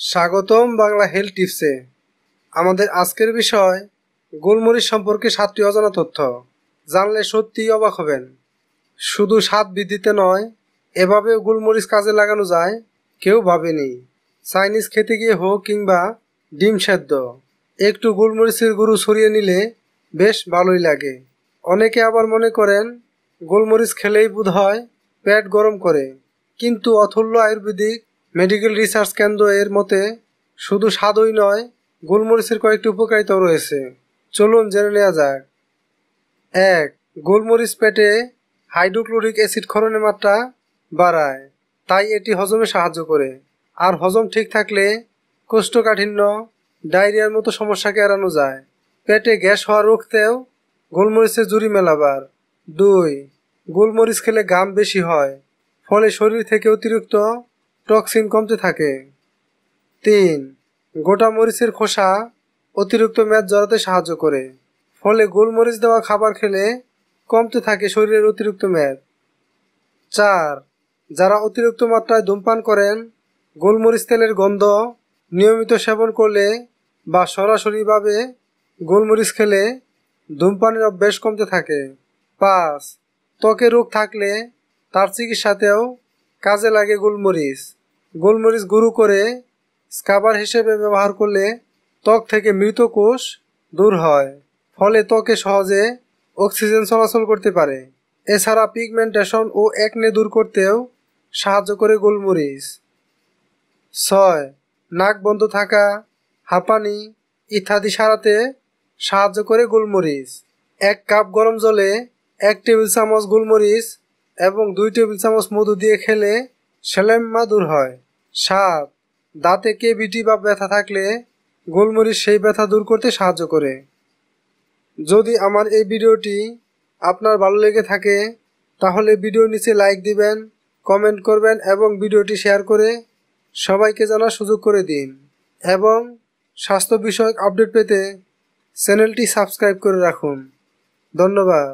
স্বাগতম বাংলা হেলথ টিপসে। আমাদের আজকের বিষয়, গোলমরিচ সম্পর্কে সাতটি অজানা তথ্য। জানলে সত্যিই অবাক হবেন। শুধু স্বাদ বৃদ্ধিতে নয় এভাবে গোলমরিচ কাজে লাগানো যায়, কেউ ভাবেনি। চাইনিজ খেতে গিয়ে হোক কিংবা ডিম সেদ্ধ, একটু গোলমরিচের গুঁড়ো সরিয়ে নিলে বেশ ভালোই লাগে। অনেকে আবার মনে করেন, গোলমরিচ খেলেই বোধ হয় পেট গরম করে, কিন্তু অথল্য আয়ুর্বেদিক মেডিকেল রিসার্চ কেন্দ্র এর মতে, শুধু স্বাদই নয়, গোলমরিচের কয়েকটি উপকারিতাও রয়েছে। চলুন জেনে নেওয়া যাক। এক, গোলমরিচ পেটে হাইড্রোক্লোরিক অ্যাসিড ক্ষরণের মাত্রা বাড়ায়, তাই এটি হজমে সাহায্য করে। আর হজম ঠিক থাকলে কোষ্ঠকাঠিন্য, ডায়রিয়ার মতো সমস্যাকে এড়ানো যায়। পেটে গ্যাস হওয়া রুখতেও গোলমরিচের জুড়ি মেলাবার। দুই, গোলমরিচ খেলে ঘাম বেশি হয়, ফলে শরীর থেকে অতিরিক্ত টক্সিন কমতে থাকে। তিন, গোটা মরিচের খোসা অতিরিক্ত মেদ জড়াতে সাহায্য করে। ফলে গোলমরিচ দেওয়া খাবার খেলে কমতে থাকে শরীরের অতিরিক্ত মেদ। চার, যারা অতিরিক্ত মাত্রায় ধূমপান করেন, গোলমরিচ তেলের গন্ধ নিয়মিত সেবন করলে বা সরাসরিভাবে গোলমরিচ খেলে ধূমপানের অভ্যেস কমতে থাকে। পাঁচ, ত্বকে রোগ থাকলে তার চিকিৎসাতেও কাজে লাগে গোলমরিচ। গোলমরিচ গুঁড়ো করে স্কাবার হিসেবে ব্যবহার করলে ত্বক থেকে মৃত কোষ দূর হয়, ফলে ত্বকে সহজে অক্সিজেন চলাচল করতে পারে। এছাড়া পিগমেন্টেশন ও একনে দূর করতেও সাহায্য করে গোলমরিচ। ছয়, নাক বন্ধ থাকা, হাঁপানি ইত্যাদি সারাতে সাহায্য করে গোলমরিচ। এক কাপ গরম জলে এক টেবিল চামচ গোলমরিচ এবং দুই টেবিল চামচ মধু দিয়ে খেলে সেলেম্মা দূর হয়। সাত দাঁতে কেবিটি বা ব্যথা থাকলে গোলমরিচ সেই ব্যথা দূর করতে সাহায্য করে। যদি আমার এই ভিডিওটি আপনার ভালো লেগে থাকে, তাহলে ভিডিওর নিচে লাইক দিবেন কমেন্ট করবেন এবং ভিডিওটি শেয়ার করে সবাইকে জানার সুযোগ করে দিন। এবং স্বাস্থ্য বিষয়ক আপডেট পেতে চ্যানেলটি সাবস্ক্রাইব করে রাখুন। ধন্যবাদ।